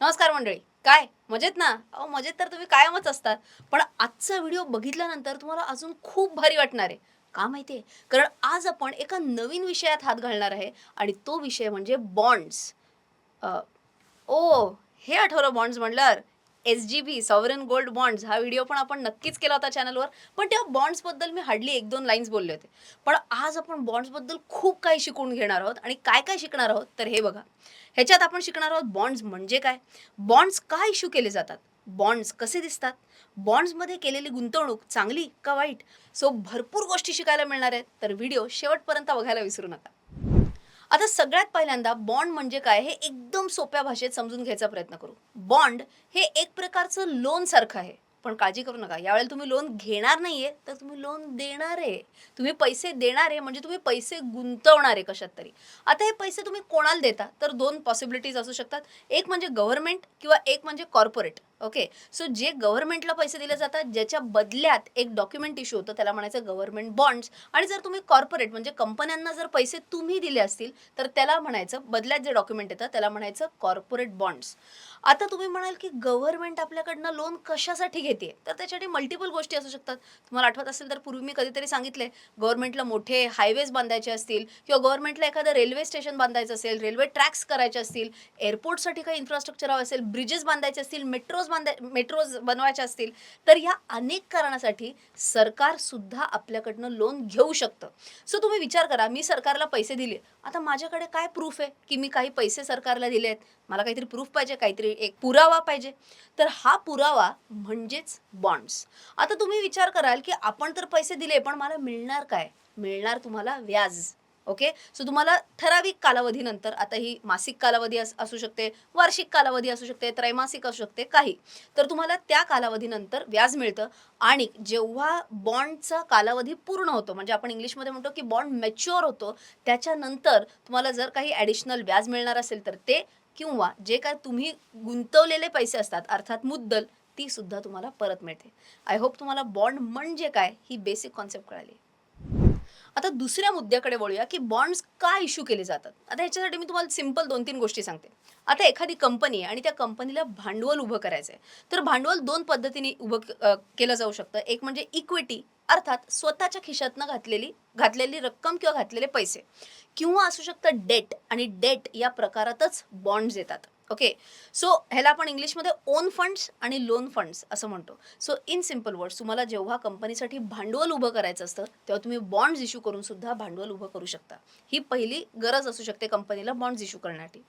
नमस्कार मंडळी. काय? मजेत ना? अहो मजेत तर तुम्ही कायमच असतात. पण आजचा व्हिडिओ बघितल्यानंतर तुम्हाला अजून खूप भारी वाटणार आहे. का माहिती आहे कारण आज आपण एका नवीन विषयात हात घालणार आहे आणि तो विषय म्हणजे बॉन्ड्स ओ हे आठवलं बॉन्ड्स म्हणल्यावर S G B sovereign gold bonds हा व्हिडिओ पण आपण नक्कीच केला होता चॅनलवर पण तेव्हा बॉन्ड्सबद्दल मी हार्डली एक दोन लाईन्स बोलले होते. पण आज आपण बॉन्ड्सबद्दल खूप काही शिकून घेणार आहोत आणि काय काय शिकणार आहोत तर हे बघा. ह्याच्यात आपण शिकणार आहोत बॉन्ड्स म्हणजे काय? बॉन्ड्स का इश्यू केले जातात? बॉन्ड्स कसे दिसतात? बॉन्ड्समध्ये केलेली गुंतवणूक चांगली का वाईट? सो भरपूर गोष्टी शिकायला मिळणार आहेत. तर व्हिडिओ शेवटपर्यंत बघायला विसरू नका. आता सगळ्यात पहिल्यांदा बॉन्ड म्हणजे काय हे एकदम सोप्या भाषेत समजून घ्यायचा प्रयत्न करू. बॉन्ड हे एक प्रकारचं लोन सारखं आहे. पण काळजी करू नका. यावेळेला तुम्ही लोन घेणार नाहीये तर तुम्ही लोन देणार. आहे तुम्ही पैसे देणार आहे म्हणजे तुम्ही पैसे गुंतवणार आहे कशात तरी. आता हे पैसे तुम्ही कोणाला देता? तर दोन पॉसिबिलिटीज असू शकतात. एक म्हणजे गव्हर्नमेंट किंवा एक म्हणजे कॉर्पोरेट ओके सो जे गव्हर्नमेंटला पैसे दिले जातात ज्याच्या बदल्यात एक डॉक्युमेंट इश्यू होतं त्याला म्हणायचं गव्हर्नमेंट बॉन्ड्स आणि जर तुम्ही कॉर्पोरेट म्हणजे कंपन्यांना जर पैसे तुम्ही दिले असतील तर त्याला म्हणायचं बदल्यात जे डॉक्युमेंट येतं त्याला म्हणायचं कॉर्पोरेट बॉन्ड्स आता तुम्ही म्हणाल की गव्हर्नमेंट आपल्याकडनं लोन कशासाठी घेते? तर त्याच्यासाठी मल्टिपल गोष्टी असू शकतात. तुम्हाला आठवत असेल तर पूर्वी मी कधीतरी सांगितले गव्हर्नमेंटला मोठे हायवेज बांधायचे असतील किंवा गव्हर्नमेंटला एखादं रेल्वे स्टेशन बांधायचं असेल रेल्वे ट्रॅक्स करायचे असतील एअरपोर्टसाठी काही इन्फ्रास्ट्रक्चर हवं असेल ब्रिजेस बांधायचे असतील मेट्रोज बांधाय मेट्रोज बनवायच्या असतील तर ह्या अनेक कारणासाठी सरकार सुद्धा आपल्याकडनं लोन घेऊ शकतं. सो तुम्ही विचार करा मी सरकारला पैसे दिले. आता माझ्याकडे काय प्रूफ आहे की मी काही पैसे सरकारला दिले आहेत? मला काहीतरी प्रूफ पाहिजे काहीतरी एक पुरावा पाहिजे. तर हा पुरावा म्हणजेच बॉन्ड्स आता तुम्ही विचार कराल की आपण तर पैसे दिले पण मला मिळणार काय? मिळणार तुम्हाला व्याज. ओके? सो तुम्हाला ठराविक कालावधीनंतर आता ही मासिक कालावधी अस- असू शकते वार्षिक कालावधी असू शकते त्रैमासिक असू शकते काही. तर तुम्हाला त्या कालावधीनंतर व्याज मिळतं आणि जेव्हा बॉन्डचा कालावधी पूर्ण होतो म्हणजे आपण इंग्लिशमध्ये म्हणतो की बॉन्ड मॅच्युअर होतो त्याच्यानंतर तुम्हाला जर काही ॲडिशनल व्याज मिळणार असेल तर ते किंवा जे काय तुम्ही गुंतवलेले पैसे असतात अर्थात मुद्दल ती सुद्धा तुम्हाला परत मिळते. आय होप तुम्हाला बॉन्ड म्हणजे काय ही बेसिक कॉन्सेप्ट कळाली. आता दुसऱ्या मुद्द्याकडे वळूया की बॉन्ड्स का इश्यू केले जातात. आता ह्याच्यासाठी मी तुम्हाला सिंपल दोन तीन गोष्टी सांगते. आता एखादी कंपनी आहे आणि त्या कंपनीला भांडवल उभं करायचं आहे तर भांडवल दोन पद्धतीने उभं क- केलं जाऊ शकतं. एक म्हणजे इक्विटी अर्थात स्वतःच्या खिशातनं घातलेली घातलेली रक्कम किंवा घातलेले पैसे. किंवा असू शकतं डेट आणि डेट या प्रकारातच बॉन्ड्स येतात. ओके सो ह्याला आपण इंग्लिशमध्ये ओन फंड्स आणि लोन फंड्स असं म्हणतो. सो इन सिंपल वर्ड्स तुम्हाला जेव्हा कंपनीसाठी भांडवल उभं करायचं असतं तेव्हा तुम्ही बॉन्ड्स इश्यू करून सुद्धा भांडवल उभं करू शकता. ही पहिली गरज असू शकते कंपनीला बॉन्ड्स इश्यू करण्यासाठी.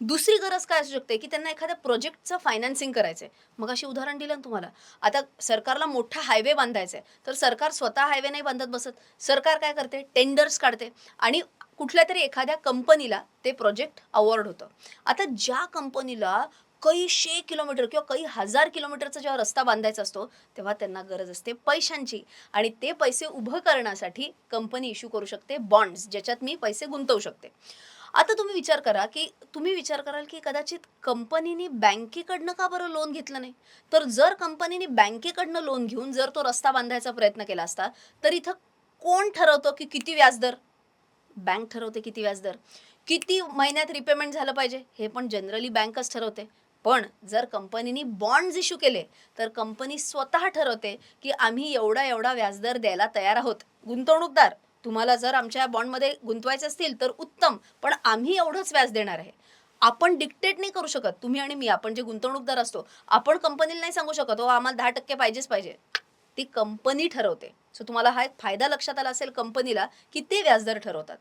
दुसरी गरज काय असू शकते की त्यांना एखाद्या प्रोजेक्टचं फायनान्सिंग करायचं आहे मग अशी उदाहरण दिलं ना तुम्हाला. आता सरकारला मोठा हायवे बांधायचा आहे तर सरकार स्वतः हायवे नाही बांधत बसत. सरकार काय करते? टेंडर्स काढते. आणि कुठल्या तरी एखाद्या कंपनीला ते प्रोजेक्ट अवॉर्ड होतं. आता ज्या कंपनीला कैशे किलोमीटर किंवा काही हजार किलोमीटरचा जेव्हा रस्ता बांधायचा असतो तेव्हा त्यांना गरज असते पैशांची. आणि ते पैसे उभं करण्यासाठी कंपनी इश्यू करू शकते बॉन्ड्स ज्याच्यात मी पैसे गुंतवू शकते. आता तुम्ही विचार करा की तुम्ही विचार कराल की कदाचित कंपनीने बँकेकडनं का बरं लोन घेतलं नाही? तर जर कंपनीने बँकेकडनं लोन घेऊन जर तो रस्ता बांधायचा प्रयत्न केला असता तर इथं कोण ठरवतं की किती व्याजदर? बँक ठरवते किती व्याजदर. किती महिन्यात रिपेमेंट झालं पाहिजे हे पण जनरली बँकच ठरवते. पण जर कंपनीने बॉन्ड्स इश्यू केले तर कंपनी स्वतः ठरवते की आम्ही एवढा एवढा व्याजदर द्यायला तयार आहोत. गुंतवणूकदार तुम्हाला जर आमच्या बॉन्डमध्ये गुंतवायचे असतील तर उत्तम पण आम्ही एवढंच व्याज देणार आहे. आपण डिक्टेट नाही करू शकत तुम्ही आणि मी आपण जे गुंतवणूकदार असतो आपण कंपनीला नाही सांगू शकत हो आम्हाला दहा टक्के पाहिजेच पाहिजे. ती कंपनी ठरवते. सो तुम्हाला हा एक फायदा लक्षात आला असेल कंपनीला की ते व्याजदर ठरवतात.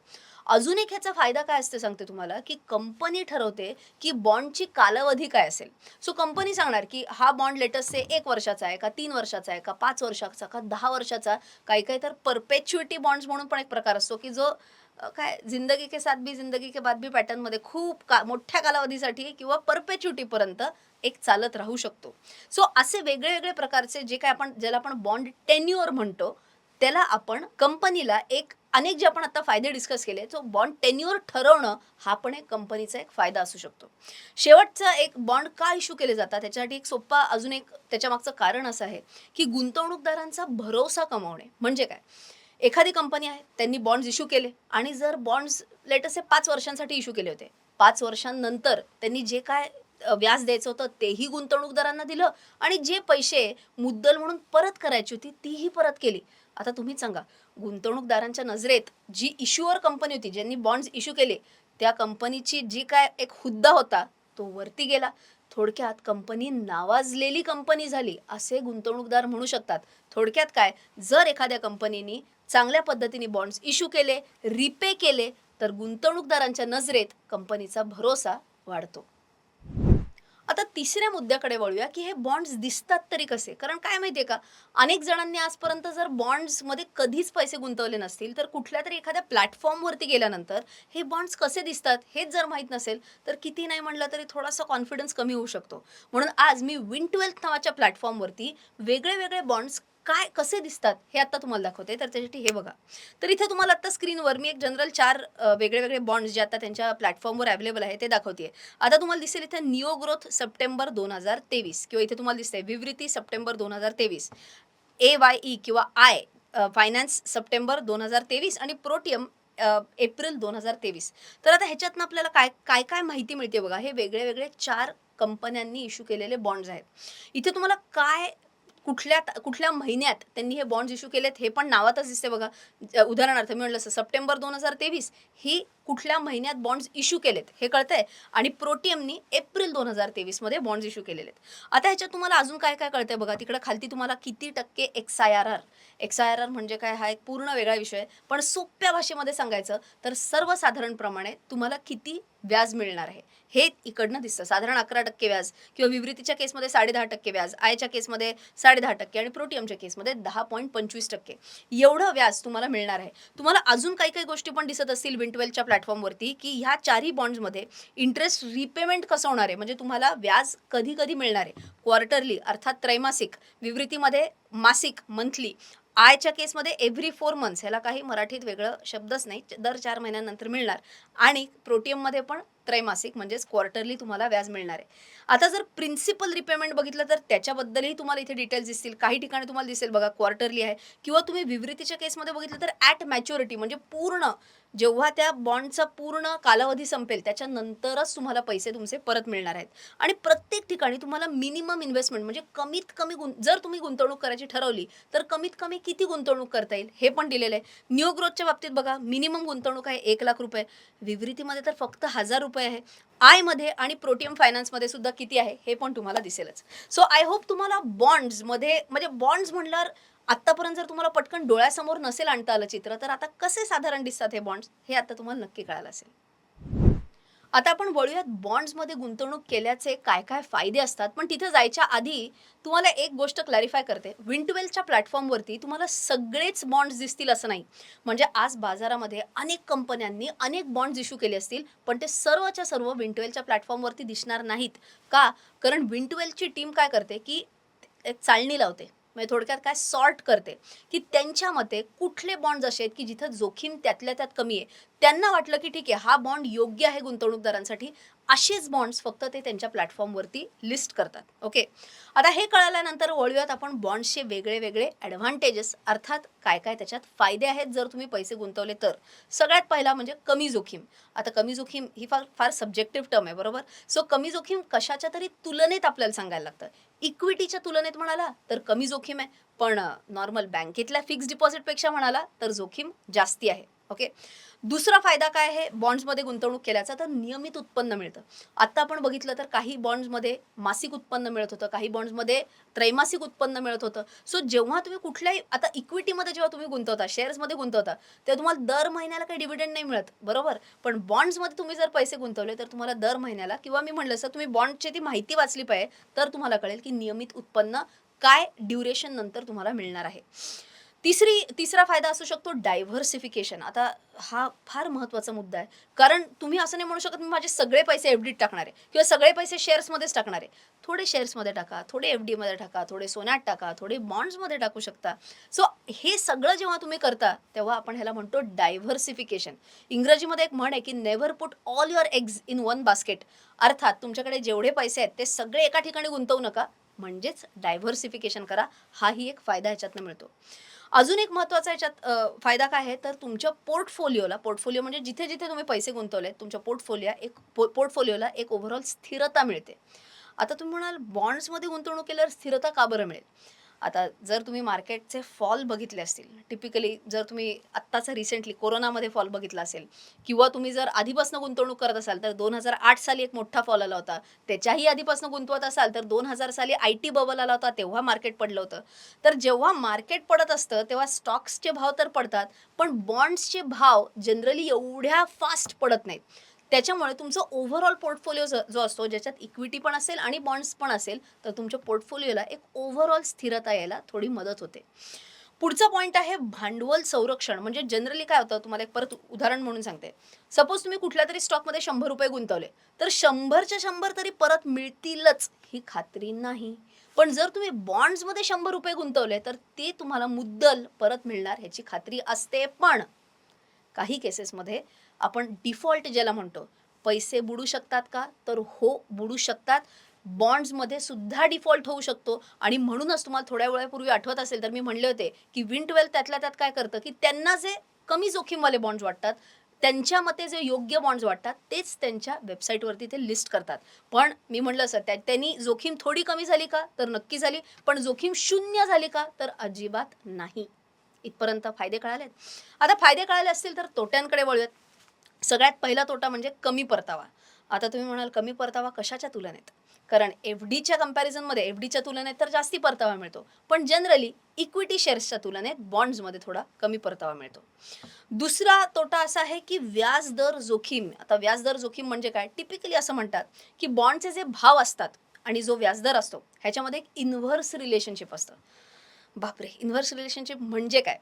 अजून एक ह्याचा फायदा काय असते सांगते तुम्हाला की कंपनी ठरवते की बॉन्डची कालावधी काय असेल. सो कंपनी सांगणार की हा बॉन्ड लेटेस्टचे एक वर्षाचा आहे का तीन वर्षाचा आहे का पाच वर्षाचा का दहा वर्षाचा काही काही तर परपेच्युटी बॉन्ड्स म्हणून पण एक प्रकार असतो की जो काय जिंदगी के साथ भी जिंदगी के बाद भी पॅटर्नमध्ये खूप का मोठ्या कालावधीसाठी किंवा परपेच्युटीपर्यंत एक चालत राहू शकतो. सो असे वेगळे वेगळे प्रकारचे जे काय आपण ज्याला आपण बॉन्ड टेन्युअर म्हणतो त्याला आपण कंपनीला एक अनेक जे आपण आता फायदे डिस्कस केले तो बॉन्ड टेन्युअर ठरवणं हा पण एक कंपनीचा एक फायदा असू शकतो. शेवटचा एक बॉन्ड का इश्यू केले जातात त्याच्यासाठी एक सोप्पा अजून एक त्याच्या मागचं कारण असं आहे की गुंतवणूकदारांचा भरोसा कमावणे. म्हणजे काय? एखादी कंपनी आहे त्यांनी बॉन्ड्स इश्यू केले आणि जर बॉन्ड्स लेटेस्ट पाच वर्षांसाठी इश्यू केले होते पाच वर्षांनंतर त्यांनी जे काय व्याज द्यायचं होतं तेही गुंतवणूकदारांना दिलं आणि जे पैसे मुद्दल म्हणून परत करायची होती तीही परत केली. आता तुम्हीच सांगा गुंतवणूकदारांच्या नजरेत जी इश्यूअर कंपनी होती ज्यांनी बॉन्ड्स इश्यू केले त्या कंपनीची जी काय एक हुद्दा होता तो वरती गेला. थोडक्यात कंपनी नावाजलेली कंपनी झाली असे गुंतवणूकदार म्हणू शकतात. थोडक्यात काय जर एखाद्या कंपनीने चांगल्या पद्धतीने बॉन्ड्स इश्यू केले रिपे केले तर गुंतवणूकदारांच्या नजरेत कंपनीचा भरोसा वाढतो. आता तिसऱ्या मुद्द्याकडे वळूया की हे बॉन्ड्स दिसतात तरी कसे? कारण काय माहितीये का? अनेक जणांनी आजपर्यंत जर बॉन्ड्समध्ये कधीच पैसे गुंतवले नसतील तर कुठल्या तरी एखाद्या प्लॅटफॉर्मवरती गेल्यानंतर हे बॉन्ड्स कसे दिसतात हेच जर माहीत नसेल तर किती नाही म्हणलं तरी थोडासा कॉन्फिडन्स कमी होऊ शकतो. म्हणून आज मी विन ट्वेल्थ नावाच्या प्लॅटफॉर्मवरती वेगळे वेगळे बॉन्ड्स काय कसे दिसतात हे आता तुम्हाला दाखवते. तर त्याच्यासाठी हे बघा. तर इथे तुम्हाला आता स्क्रीनवर मी एक जनरल चार वेगळे वेगळे बॉन्ड्स जे आता त्यांच्या प्लॅटफॉर्मवर अवेलेबल आहे ते दाखवते आता तुम्हाला दिसेल इथे निओ ग्रोथ सप्टेंबर दोन हजार तेवीस किंवा इथे तुम्हाला दिसतंय विवृती सप्टेंबर दोन हजार तेवीस. ए वाय ई किंवा आय फायनान्स सप्टेंबर दोन हजार तेवीस आणि प्रोटियम एप्रिल दोन हजार तेवीस. तर आता ह्याच्यातनं आपल्याला काय काय काय माहिती मिळते बघा. हे वेगळे वेगळे चार कंपन्यांनी इश्यू केलेले बॉन्ड्स आहेत. इथे तुम्हाला काय कुठल्या कुठल्या महिन्यात त्यांनी हे बॉन्ड्स इश्यू केलेत हे पण नावातच दिसते बघा. ज- उदाहरणार्थ मी म्हटलं सप्टेंबर दोन हजार तेवीस ही कुठल्या महिन्यात बॉन्ड्स इश्यू केलेत हे कळतंय. आणि प्रोटीएमनी एप्रिल दोन हजार तेवीसमध्ये बॉन्ड्स इश्यू केलेले आहेत आता ह्याच्यात तुम्हाला अजून काय काय कळतंय बघा? तिकडे खालती तुम्हाला किती टक्के X I R R X I R R म्हणजे काय? हा एक पूर्ण वेगळा विषय. आहे पण सोप्या भाषेमध्ये सांगायचं तर सर्वसाधारणप्रमाणे तुम्हाला किती व्याज मिळणार आहे? हे इकडनं दिसतं. साधारण अकरा टक्के व्याज किंवा विवृतीच्या केसमध्ये साडेदहा टक्के व्याज आयच्या केसमध्ये साडेदहा टक्के आणि प्रोटीएमच्या केसमध्ये दहा पॉईंट पंचवीस टक्के. एवढं व्याज तुम्हाला मिळणार आहे. तुम्हाला अजून काही काही गोष्टी पण दिसत असतील विंटवेलच्या प्लॅटफॉर्मवरती की ह्या चारही बॉन्ड्समध्ये इंटरेस्ट रिपेमेंट कसं होणार आहे? म्हणजे तुम्हाला व्याज कधी कधी मिळणार आहे. क्वार्टरली अर्थात त्रैमासिक विवृतीमध्ये मासिक मंथली आयच्या केसमध्ये एव्हरी फोर मंथ्स ह्याला काही मराठीत वेगळं शब्दच नाही दर चार महिन्यानंतर मिळणार. आणि प्रोटीएममध्ये पण त्रैमासिक म्हणजेच क्वार्टरली तुम्हाला व्याज मिळणार आहे. आता जर प्रिन्सिपल रिपेमेंट बघितलं तर त्याच्याबद्दलही तुम्हाला इथे डिटेल्स दिसतील. काही ठिकाणी तुम्हाला दिसेल बघा क्वार्टरली आहे. किंवा तुम्ही विवृतीच्या केसमध्ये बघितलं तर ॲट मॅच्युरिटी म्हणजे पूर्ण जेव्हा त्या बॉन्डचा पूर्ण कालावधी संपेल त्याच्यानंतरच तुम्हाला पैसे तुमचे परत मिळणार आहेत. आणि प्रत्येक ठिकाणी तुम्हाला मिनिमम इन्व्हेस्टमेंट म्हणजे कमीत कमी गुं जर तुम्ही गुंतवणूक करायची ठरवली तर कमीत कमी किती गुंतवणूक करता येईल हे पण दिलेलं आहे. न्यू ग्रोथच्या बाबतीत बघा मिनिमम गुंतवणूक आहे एक लाख रुपये. विवृतीमध्ये तर फक्त हजार रुपये आहे. आयमध्ये आणि प्रोटीएम फायनान्समध्ये सुद्धा किती आहे हे पण तुम्हाला दिसेलच. सो आय होप तुम्हाला बॉन्ड्समध्ये म्हणजे बॉन्ड्स म्हणल्यावर आत्तापर्यंत जर तुम्हाला पटकन डोळ्यासमोर नसेल आणता आलं चित्र तर आता कसे साधारण दिसतात हे बॉन्ड्स हे आता तुम्हाला नक्की कळालं असेल. आता आपण वळूयात बॉन्ड्समध्ये गुंतवणूक केल्याचे काय काय फायदे असतात. पण तिथे जायच्या आधी तुम्हाला एक गोष्ट क्लॅरिफाय करते. विंटवेलच्या प्लॅटफॉर्मवरती तुम्हाला सगळेच बॉन्ड्स दिसतील असं नाही. म्हणजे आज बाजारामध्ये अनेक कंपन्यांनी अनेक बॉन्ड्स इश्यू केले असतील पण ते सर्वच्या सर्व विंटवेलच्या प्लॅटफॉर्मवरती दिसणार नाहीत. का? कारण विंटवेलची टीम काय करते? की एक चालणी लावते. म्हणजे थोडक्यात काय सॉर्ट करते की त्यांच्या मते कुठले बॉन्ड असे आहेत की जिथं जोखीम त्यातल्या त्यात कमी आहे. त्यांना वाटलं की ठीक आहे हा बॉन्ड योग्य आहे गुंतवणूकदारांसाठी असेच बॉन्ड्स फक्त ते त्यांच्या प्लॅटफॉर्मवरती लिस्ट करतात. ओके आता हे कळाल्यानंतर वळूयात आपण बॉन्ड्सचे वेगळे वेगळे ॲडव्हान्टेजेस अर्थात काय काय त्याच्यात फायदे आहेत जर तुम्ही पैसे गुंतवले तर. सगळ्यात पहिला म्हणजे कमी जोखीम. आता कमी जोखीम ही फार फार सब्जेक्टिव्ह टर्म आहे बरोबर? सो कमी जोखीम कशाच्या तरी तुलनेत आपल्याला सांगायला लागतं. इक्विटीच्या तुलनेत म्हणाला तर कमी जोखीम आहे. पण नॉर्मल बँकेतल्या फिक्स डिपॉझिटपेक्षा म्हणाला तर जोखीम जास्ती आहे. ओके? दुसरा फायदा काय आहे? बॉन्ड्समध्ये गुंतवणूक केल्याचा तर नियमित उत्पन्न मिळतं. आत्ता आपण बघितलं तर काही बॉन्ड्समध्ये मासिक उत्पन्न मिळत होतं काही बॉन्ड्समध्ये त्रैमासिक उत्पन्न मिळत होतं. सो जेव्हा तुम्ही कुठल्याही आता इक्विटीमध्ये जेव्हा तुम्ही गुंतवता शेअर्समध्ये गुंतवता तेव्हा तुम्हाला दर महिन्याला काही डिव्हिडंड नाही मिळत बरोबर? पण बॉन्ड्समध्ये तुम्ही जर पैसे गुंतवले तर तुम्हाला दर महिन्याला किंवा मी म्हणलं सर तुम्ही बॉन्डची ती माहिती वाचली पाहिजे तर तुम्हाला कळेल की नियमित उत्पन्न काय ड्युरेशन नंतर तुम्हाला मिळणार आहे. तिसरी तिसरा फायदा असू शकतो डायव्हर्सिफिकेशन आता हा फार महत्त्वाचा मुद्दा आहे. कारण तुम्ही असं नाही म्हणू शकत मी माझे सगळे पैसे एफ डीत टाकणार आहे. किंवा सगळे पैसे शेअर्समध्येच टाकणार आहे. थोडे शेअर्समध्ये टाका थोडे एफ डीमध्ये टाका थोडे सोन्यात टाका थोडे बॉन्ड्समध्ये टाकू शकता. सो हे सगळं जेव्हा तुम्ही करता तेव्हा आपण ह्याला म्हणतो डायव्हर्सिफिकेशन इंग्रजीमध्ये एक म्हण आहे की never put all your eggs in one basket अर्थात तुमच्याकडे जेवढे पैसे आहेत ते सगळे एका ठिकाणी गुंतवू नका. म्हणजेच डायव्हर्सिफिकेशन करा. हाही एक फायदा ह्याच्यातनं मिळतो. अजून एक महत्त्वाचा याच्यात फायदा काय आहे? तर तुमच्या पोर्टफोलिओला पोर्टफोलिओ म्हणजे जिथे जिथे तुम्ही पैसे गुंतवले तुमच्या पोर्टफोलिओ एक पो पोर्टफोलिओला एक ओव्हरऑल स्थिरता मिळते. आता तुम्ही म्हणाल बॉन्ड्समध्ये गुंतवणूक केल्यावर स्थिरता का बरं मिळेल? आता जर तुम्ही मार्केटचे फॉल बघितले असतील टिपिकली जर तुम्ही आत्ताचा रिसेंटली कोरोनामध्ये फॉल बघितला असेल किंवा तुम्ही जर आधीपासून गुंतवणूक करत असाल तर दोन हजार आठ साली एक मोठा फॉल आला होता. त्याच्याही आधीपासून गुंतवत असाल तर दोन हजार साली आय टी बबल आला होता तेव्हा मार्केट पडलं होतं. तर जेव्हा मार्केट पडत असतं तेव्हा स्टॉक्सचे भाव तर पडतात पण बॉन्ड्सचे भाव जनरली एवढ्या फास्ट पडत नाहीत. त्याच्यामुळे तुमचं ओव्हरऑल पोर्टफोलिओ जो असतो ज्याच्यात इक्विटी पण असेल आणि बॉन्ड्स पण असेल तर तुमच्या पोर्टफोलिओला एक ओव्हरऑल स्थिरता यायला थोडी मदत होते. पुढचा पॉईंट आहे भांडवल संरक्षण. म्हणजे जनरली काय होतं तुम्हाला एक परत उदाहरण म्हणून सांगते. सपोज तुम्ही कुठल्या तरी स्टॉकमध्ये शंभर रुपये गुंतवले तर शंभरच्या शंभर तरी परत मिळतीलच ही खात्री नाही. पण जर तुम्ही बॉन्ड्समध्ये शंभर रुपये गुंतवले तर ते तुम्हाला मुद्दल परत मिळणार ह्याची खात्री असते. पण काही केसेसमध्ये आपण डिफॉल्ट ज्याला म्हणतो पैसे बुडू शकतात का? तर हो बुडू शकतात. बॉन्ड्समध्ये सुद्धा डिफॉल्ट होऊ शकतो. आणि म्हणूनच तुम्हाला थोड्या वेळापूर्वी आठवत असेल तर मी म्हणले होते की विंटवेल त्यातल्या त्यात काय करतं? की त्यांना जे कमी जोखीमवाले बॉन्ड्स वाटतात त्यांच्या मते जे योग्य बॉन्ड्स वाटतात तेच त्यांच्या वेबसाईटवरती ते लिस्ट करतात. पण मी म्हणलं सर त्या त्यांनी जोखीम थोडी कमी झाली का? तर नक्की झाली. पण जोखीम शून्य झाली का? तर अजिबात नाही. इथपर्यंत फायदे कळालेत. आता फायदे कळाले असतील तर तोट्यांकडे वळूयात. सगळ्यात पहिला तोटा म्हणजे कमी परतावा. आता तुम्ही म्हणाल कमी परतावा कशाच्या तुलनेत? कारण एफ डीच्या कंपॅरिझनमध्ये एफ डीच्या तुलनेत तर जास्ती परतावा मिळतो. पण जनरली इक्विटी शेअर्सच्या तुलनेत बॉन्ड्समध्ये थोडा कमी परतावा मिळतो. दुसरा तोटा असा आहे की व्याज दर जोखीम. आता व्याज दर जोखीम म्हणजे काय? टिपिकली असं म्हणतात की बॉन्डचे जे भाव असतात आणि जो व्याजदर असतो ह्याच्यामध्ये एक इन्व्हर्स रिलेशनशिप असतं. बापरे इन्व्हर्स रिलेशनशिप म्हणजे काय?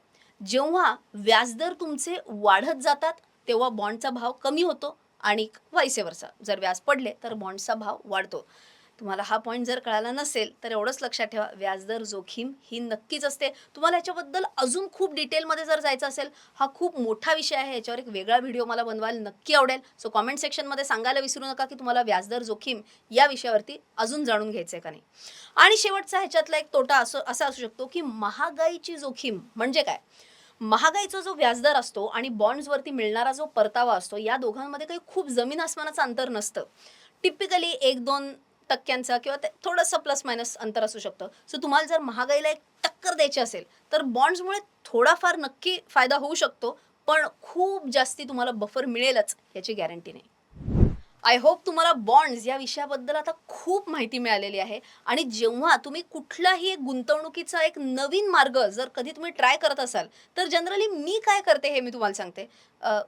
जेव्हा व्याजदर तुमचे वाढत जातात तेव्हा बॉन्डचा भाव कमी होतो आणि वाईसे जर व्याज पडले तर बॉन्डचा भाव वाढतो. तुम्हाला हा पॉईंट जर कळाला नसेल तर एवढंच लक्षात ठेवा. व्याजदर जोखीम ही नक्कीच असते. तुम्हाला याच्याबद्दल अजून खूप डिटेलमध्ये जर जायचं असेल हा खूप मोठा विषय आहे. याच्यावर एक वेगळा व्हिडिओ मला बनवायला नक्की आवडेल. सो कॉमेंट सेक्शनमध्ये सांगायला विसरू नका की तुम्हाला व्याजदर जोखीम या विषयावरती अजून जाणून घ्यायचं आहे का नाही. आणि शेवटचा ह्याच्यातला एक तोटा असं असा असू शकतो की महागाईची जोखीम म्हणजे काय? महागाईचा जो व्याजदर असतो आणि बॉन्ड्सवरती मिळणारा जो परतावा असतो या दोघांमध्ये काही खूप जमीन आसमानाचं अंतर नसतं. टिपिकली एक दोन टक्क्यांचा किंवा ते थोडंसं प्लस मायनस अंतर असू शकतं. सो तुम्हाला जर महागाईला एक टक्कर द्यायची असेल तर बॉन्ड्समुळे थोडाफार नक्की फायदा होऊ शकतो पण खूप जास्ती तुम्हाला बफर मिळेलच याची गॅरंटी नाही. आय होप तुम्हाला बॉन्ड्स या विषयाबद्दल आता खूप माहिती मिळालेली आहे. आणि जेव्हा तुम्ही कुठलाही एक गुंतवणुकीचा एक नवीन मार्ग जर कधी तुम्ही ट्राय करत असाल तर जनरली मी काय करते हे मी तुम्हाला सांगते.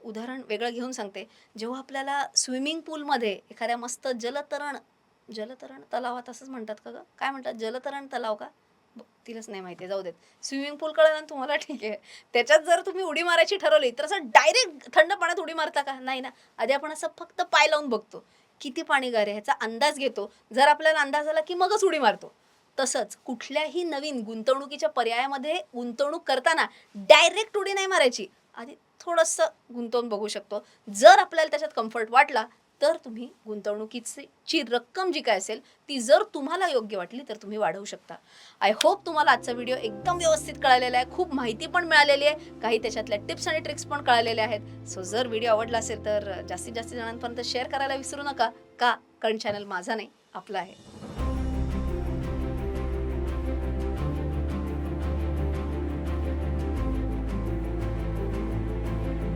उदाहरण वेगळं घेऊन सांगते. जेव्हा आपल्याला स्विमिंग पूलमध्ये एखाद्या मस्त जलतरण जलतरण तलावात असंच म्हणतात का गं? काय म्हणतात? जलतरण तलाव का? तिलाच नाही माहिती जाऊ देत. स्विमिंग पूल कळलं ना तुम्हाला? ठीक आहे. त्याच्यात जर तुम्ही उडी मारायची ठरवली तर असं डायरेक्ट थंड पाण्यात उडी मारता का? नाही ना. आधी आपण असं फक्त पाय लावून बघतो. किती पाणी गार आहे ह्याचा अंदाज घेतो. जर आपल्याला अंदाज आला की मगच उडी मारतो. तसंच कुठल्याही नवीन गुंतवणुकीच्या पर्यायामध्ये गुंतवणूक करताना डायरेक्ट उडी नाही मारायची. आधी थोडंसं गुंतवून बघू शकतो. जर आपल्याला त्याच्यात कम्फर्ट वाटला तर तुम्ही गुंतवणुकीची ची रक्कम जी काय असेल ती जर तुम्हाला योग्य वाटली तर तुम्ही वाढवू शकता. आय होप तुम्हाला आजचा व्हिडिओ एकदम व्यवस्थित कळालेला आहे. खूप माहिती पण मिळालेली आहे. काही त्याच्यातल्या टिप्स आणि ट्रिक्स पण कळालेल्या आहेत. सो जर व्हिडिओ आवडला असेल तर जास्तीत जास्त जणांपर्यंत शेअर करायला विसरू नका. का? कारण चॅनल माझा नाही आपला आहे.